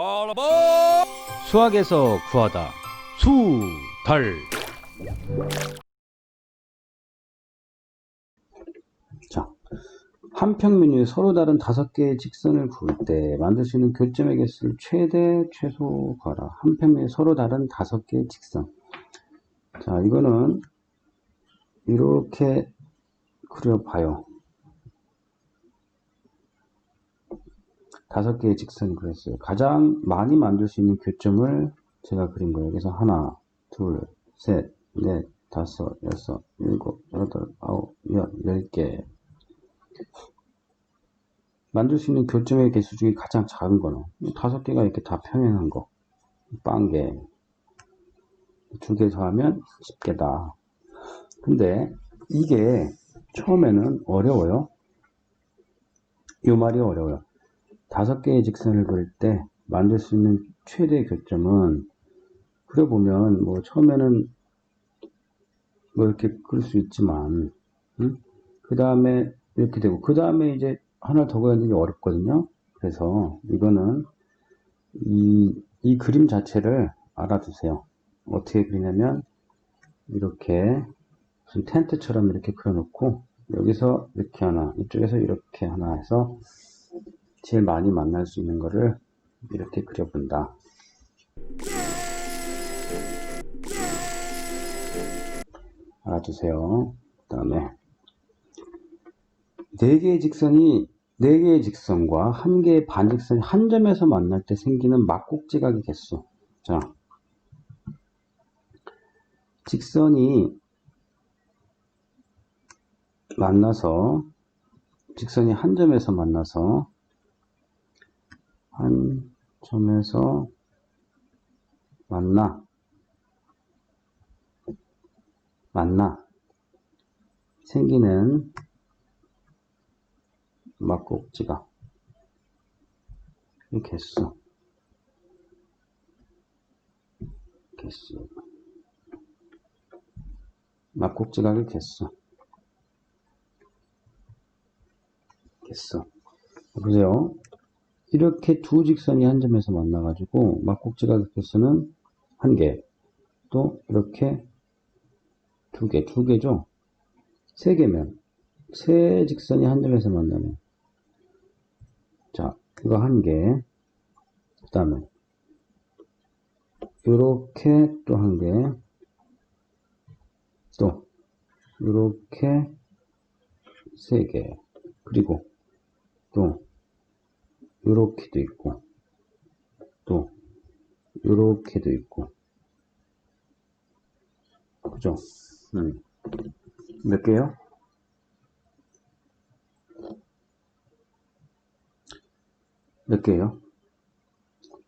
All aboard! 수학에서 구하다 수달 자, 한 평면이 서로 다른 다섯 개의 직선을 그을 때 만들 수 있는 교점의 개수를 최대 최소 구하라. 한 평면이 서로 다른 다섯 개의 직선. 자, 이거는 이렇게 그려봐요. 다섯 개의 직선이 그렸어요. 가장 많이 만들 수 있는 교점을 제가 그린 거예요. 그래서 하나, 둘, 셋, 넷, 다섯, 여섯, 일곱, 여덟, 아홉, 열, 열 개. 만들 수 있는 교점의 개수 중에 가장 작은 거는 다섯 개가 이렇게 다 평행한 거. 빵 개. 두 개 더하면 10개다. 근데 이게 처음에는 어려워요. 이 말이 어려워요. 다섯 개의 직선을 그릴 때 만들 수 있는 최대 교점은 그려보면 뭐 처음에는 뭐 이렇게 그릴 수 있지만 그 다음에 이렇게 되고 그 다음에 이제 하나 더 그리는 게 어렵거든요. 그래서 이거는 이, 이 그림 자체를 알아두세요. 어떻게 그리냐면 이렇게 무슨 텐트처럼 이렇게 그려놓고 여기서 이렇게 하나 이쪽에서 이렇게 하나 해서 제일 많이 만날 수 있는 거를 이렇게 그려본다. 알아두세요. 그 다음에 네 개의 직선이 네 개의 직선과 한 개의 반직선이 한 점에서 만날 때 생기는 막곡지각의 개수. 자, 직선이 만나서 직선이 한 점에서 만나서 한 점에서 만나? 만나? 생기는 막곡지가 이 개수 개수 막곡지각의 개수 개수 보세요 이렇게 두 직선이 한 점에서 만나가지고 막곡지각 개수는 한 개, 또 이렇게 두 개, 두 개죠? 세 개면, 세 직선이 한 점에서 만나면, 자, 이거 한 개, 그 다음에, 요렇게 또 한 개, 또, 요렇게 세 개, 그리고 또, 요렇게도 있고 또 요렇게도 있고 그죠? 음. 몇 개요? 몇 개요?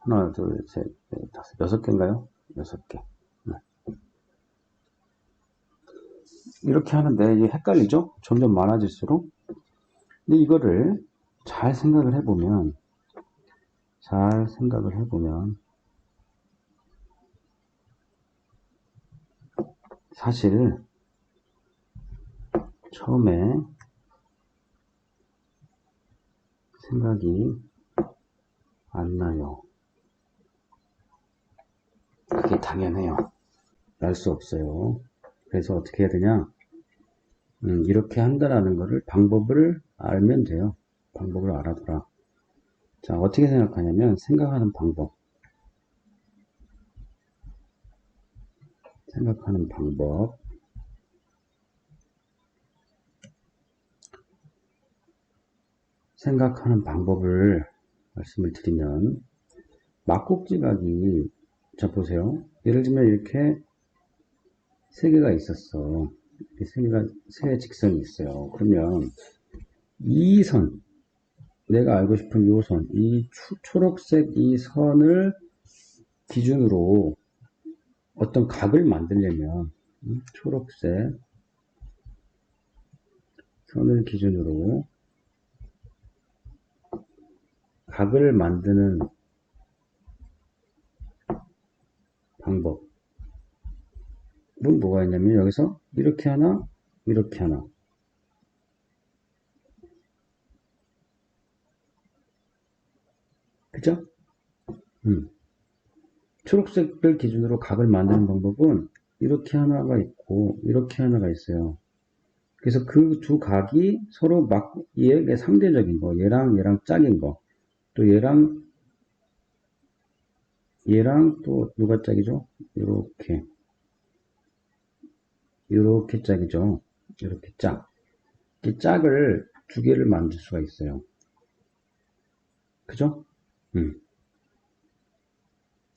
하나, 둘, 셋, 넷, 다섯, 여섯 개인가요? 여섯 개. 네. 이렇게 하는데 이게 헷갈리죠? 점점 많아질수록. 근데 이거를 잘 생각을 해보면, 잘 생각을 해보면, 사실, 처음에 생각이 안 나요. 그게 당연해요. 날 수 없어요. 그래서 어떻게 해야 되냐? 음, 이렇게 한다라는 거를 방법을 알면 돼요. 방법을 알아둬라. 자, 어떻게 생각하냐면, 생각하는 방법. 생각하는 방법. 생각하는 방법을 말씀을 드리면, 막곡지각이, 자, 보세요. 예를 들면 이렇게 세 개가 있었어. 이렇게 세 개가, 세 직선이 있어요. 그러면, 이 선, 내가 알고 싶은 요 선, 이 추- 초록색 이 선을 기준으로 어떤 각을 만들려면 음, 초록색 선을 기준으로 각을 만드는 방법은 뭐가 있냐면 여기서 이렇게 하나 이렇게 하나 그죠? 음. 초록색을 기준으로 각을 만드는 방법은 이렇게 하나가 있고 이렇게 하나가 있어요. 그래서 그 두 각이 서로 막 얘의 상대적인 거, 얘랑 얘랑 짝인 거, 또 얘랑 얘랑 또 누가 짝이죠? 이렇게 이렇게 짝이죠. 이렇게 짝. 이 짝을 두 개를 만들 수가 있어요. 그죠? 음.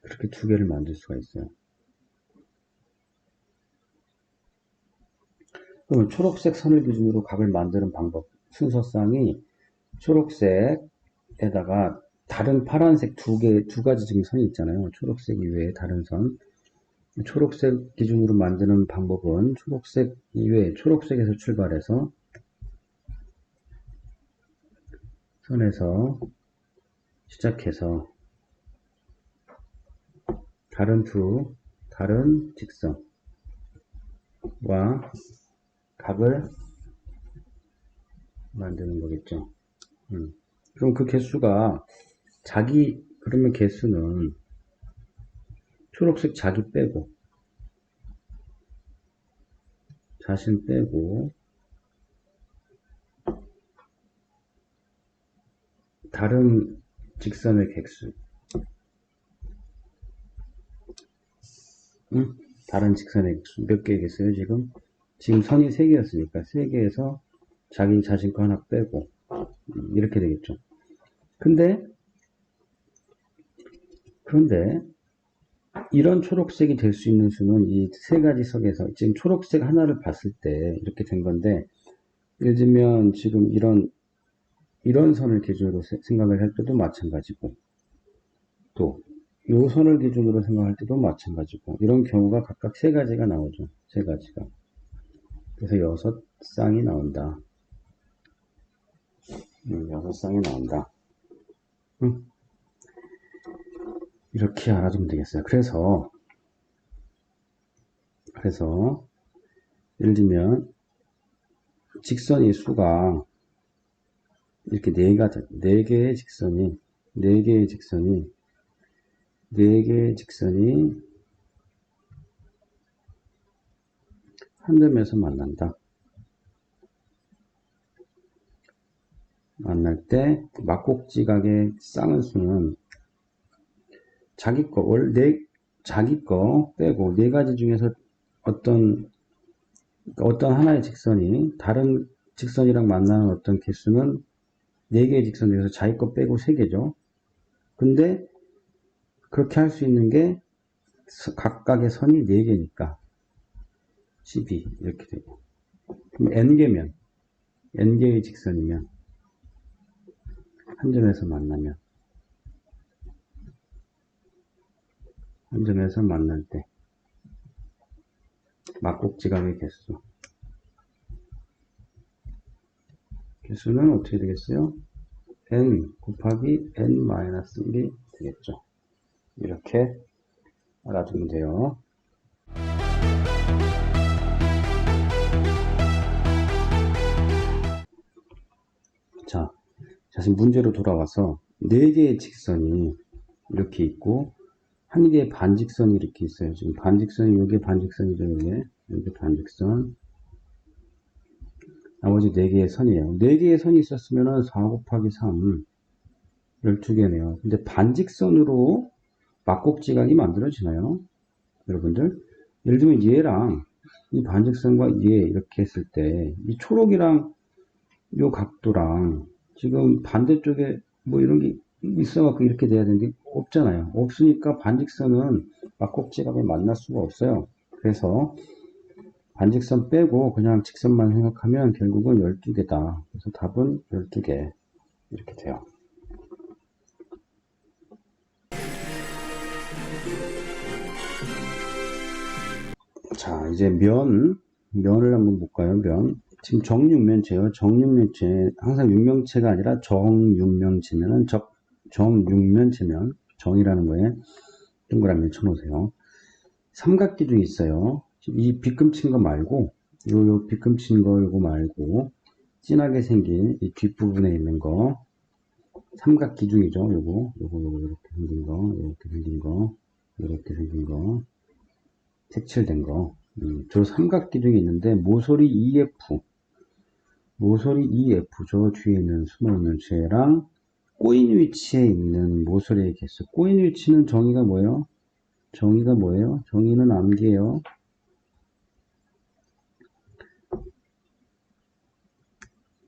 그렇게 두 개를 만들 수가 있어요. 그러면 초록색 선을 기준으로 각을 만드는 방법 순서상이 초록색에다가 다른 파란색 두 개, 두 가지 지금 선이 있잖아요. 초록색 이외에 다른 선. 초록색 기준으로 만드는 방법은 초록색 이외에 초록색에서 출발해서 선에서 시작해서 다른 두, 다른 직선과 각을 만드는 거겠죠. 음. 그럼 그 개수가 자기, 그러면 개수는 초록색 자기 빼고, 자신 빼고, 다른 직선의 객수. 응? 다른 직선의 객수. 몇 개겠어요, 지금? 지금 선이 3개였으니까, 3개에서 자기 자신 거 하나 빼고, 음, 이렇게 되겠죠. 근데, 그런데, 이런 초록색이 될 수 있는 수는 이 세 가지 석에서, 지금 초록색 하나를 봤을 때 이렇게 된 건데, 예를 들면 지금 이런 이런 선을 기준으로 세- 생각을 할 때도 마찬가지고 또요 선을 기준으로 생각할 때도 마찬가지고 이런 경우가 각각 세 가지가 나오죠. 세 가지가. 그래서 여섯 쌍이 나온다. 음, 여섯 쌍이 나온다. 음. 이렇게 알아두면 되겠어요. 그래서 그래서 예를 들면 직선의 수가 이렇게 네 가지, 네 개의 직선이, 네 개의 직선이, 네 개의 직선이 한 점에서 만난다. 만날 때 막곡지각의 쌍은 수는 자기 거, 월, 네, 자기 거 빼고 네 가지 중에서 어떤, 어떤 하나의 직선이 다른 직선이랑 만나는 어떤 개수는 4개의 직선 중에서 자기 거 빼고 3개죠. 근데 그렇게 할 수 있는 게 서- 각각의 선이 4개니까. 12 이렇게 되고. 그럼 n개면 n개의 직선이면 한 점에서 만나면 한 점에서 만날 때 막곡지각의 개수 개수는 어떻게 되겠어요? n 곱하기 n-1이 되겠죠. 이렇게 알아두면 돼요. 자, 다시 문제로 돌아와서 4개의 직선이 이렇게 있고 한 개의 반직선이 이렇게 있어요. 지금 반직선이 이게 반직선이죠. 이게 여기 반직선 나머지 4개의 선이에요. 4개의 선이 있었으면 4 곱하기 3, 12개네요. 근데 반직선으로 막곡지각이 만들어지나요? 여러분들? 예를 들면 얘랑 이 반직선과 얘 이렇게 했을 때 이 초록이랑 요 각도랑 지금 반대쪽에 뭐 이런 게 있어갖고 이렇게 돼야 되는데 없잖아요. 없으니까 반직선은 막곡지각을 만날 수가 없어요. 그래서 반직선 빼고 그냥 직선만 생각하면 결국은 12개다. 그래서 답은 12개. 이렇게 돼요. 자, 이제 면, 면을 한번 볼까요? 면. 지금 정육면체요. 정육면체, 항상 육명체가 아니라 정육면체면은 적, 정육면체면, 정이라는 거에 동그라미 쳐놓으세요. 삼각기둥이 있어요. 이 빗금친 거 말고 요, 요 빗금친 거 요거 말고 진하게 생긴 이 뒷부분에 있는 거 삼각 기둥이죠 요거 요거 요거 이렇게 생긴 거 이렇게 생긴 거 이렇게 생긴 거 색칠된 거. 음, 저 삼각 기둥이 있는데 모서리 EF 모서리 EF 저 뒤에 있는 숨어있는 죄랑 꼬인 위치에 있는 모서리의 개수 꼬인 위치는 정의가 뭐예요? 정의가 뭐예요? 정의는 암기예요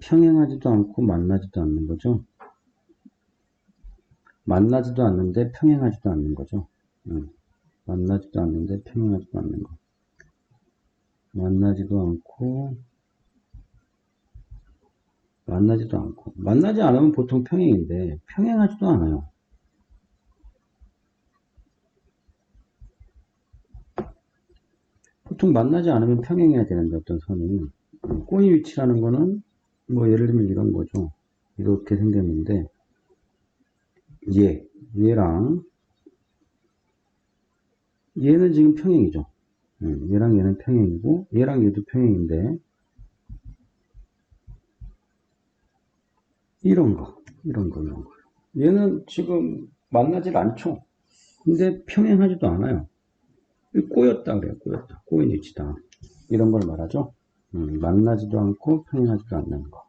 평행하지도 않고 만나지도 않는 거죠. 만나지도 않는데 평행하지도 않는 거죠. 음, 만나지도 않는데 평행하지도 않는 거. 만나지도 않고 만나지도 않고 만나지 않으면 보통 평행인데 평행하지도 않아요. 보통 만나지 않으면 평행해야 되는데 어떤 선이 꼬인 위치라는 거는 뭐 예를 들면 이런 거죠. 이렇게 생겼는데 얘 얘랑 얘는 지금 평행이죠. 음, 얘랑 얘는 평행이고 얘랑 얘도 평행인데 이런 거 이런 거 이런 거 얘는 지금 만나질 않죠. 근데 평행하지도 않아요. 꼬였다 그래요. 꼬였다. 꼬인 위치다. 이런 걸 말하죠. 음, 만나지도 않고 평행하지도 않는 거.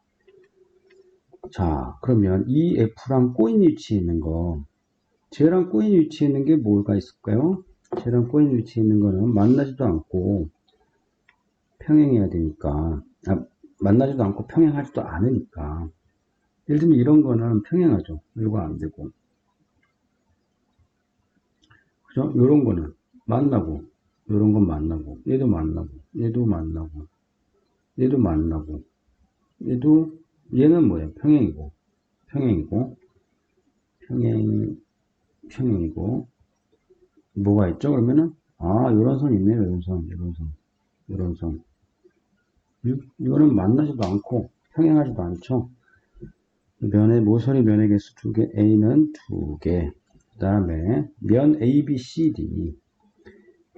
자, 그러면 이 F랑 꼬인 위치에 있는 거, 쟤랑 꼬인 위치에 있는 게 뭐가 있을까요? 쟤랑 꼬인 위치에 있는 거는 만나지도 않고 평행해야 되니까, 아, 만나지도 않고 평행하지도 않으니까. 예를 들면 이런 거는 평행하죠. 이거 안 되고. 그죠? 요런 거는 만나고, 요런 건 만나고, 얘도 만나고, 얘도 만나고, 얘도 만나고, 얘도, 얘는 뭐예요? 평행이고, 평행이고, 평행, 평행이고, 뭐가 있죠? 그러면은, 아, 요런 선 있네요. 요런 선, 요런 선, 요런 선. 이- 이거는 만나지도 않고, 평행하지도 않죠? 면의 모서리 면의 개수 두 개, A는 두 개. 그 다음에 면 ABCD,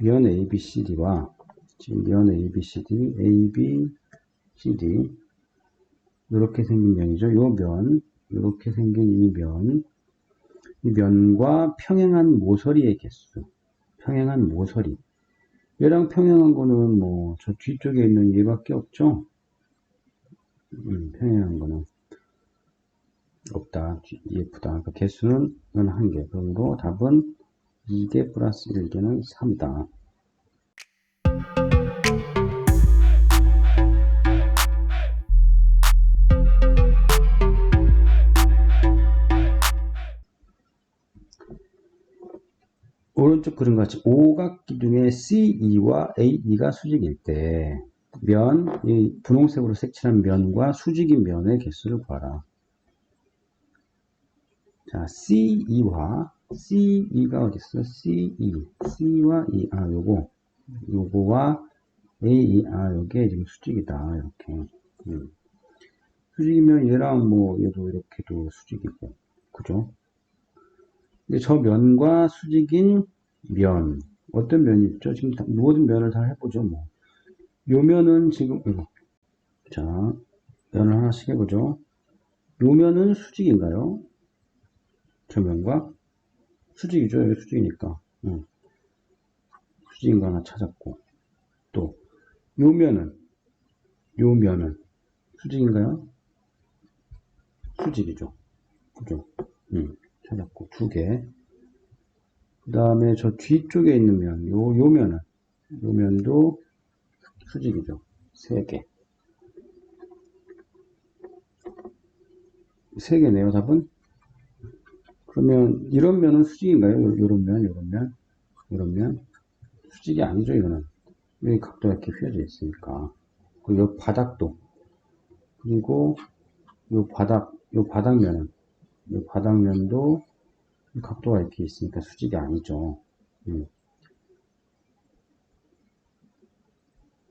면 ABCD와 지금 면 ABCD, ABCD 이렇게 생긴 면이죠. 요 면, 이렇게 생긴 이 면, 이 면과 평행한 모서리의 개수, 평행한 모서리. 얘랑 평행한 거는 뭐 저 뒤쪽에 있는 얘밖에 없죠. 음, 평행한 거는. 없다. EF다. 그러니까 개수는 한 개. 그러므로 답은 2개 플러스 1개는 3이다. 오른쪽 그림 같이 오각 기둥의 CE와 AE가 수직일 때 면, 이 분홍색으로 색칠한 면과 수직인 면의 개수를 구하라. 자, CE와 CE가 어디 있어? CE, C와 E, 아, 요거, 요거와 AE, 아, 요게 지금 수직이다. 이렇게. 음. 수직이면 얘랑 뭐 얘도 이렇게도 수직이고, 그죠? 저 면과 수직인 면, 어떤 면이 있죠? 지금 다- 모든 면을 다 해보죠, 뭐. 요 면은 지금, 이거. 자, 면을 하나씩 해보죠. 요 면은 수직인가요? 저 면과? 수직이죠, 여기 수직이니까. 응. 수직인 거 하나 찾았고. 또, 요 면은, 요 면은 수직인가요? 수직이죠. 그죠? 응. 찾았고 두 개. 그 다음에 저 뒤쪽에 있는 면, 요, 요 면은, 요 면도 수직이죠. 세 개. 세 개네요, 답은. 그러면 이런 면은 수직인가요? 요, 요런 면, 요런 면, 요런 면. 수직이 아니죠, 이거는. 여기 각도가 이렇게 휘어져 있으니까. 그리고 요 바닥도. 그리고 요 바닥, 요 바닥면은 이 바닥면도 이 각도가 이렇게 있으니까 수직이 아니죠. 음.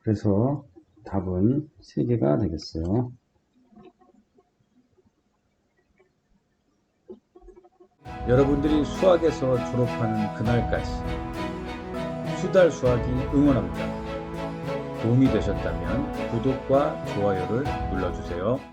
그래서 답은 3개가 되겠어요. 여러분들이 수학에서 졸업하는 그날까지 수달 수학이 응원합니다. 도움이 되셨다면 구독과 좋아요를 눌러주세요.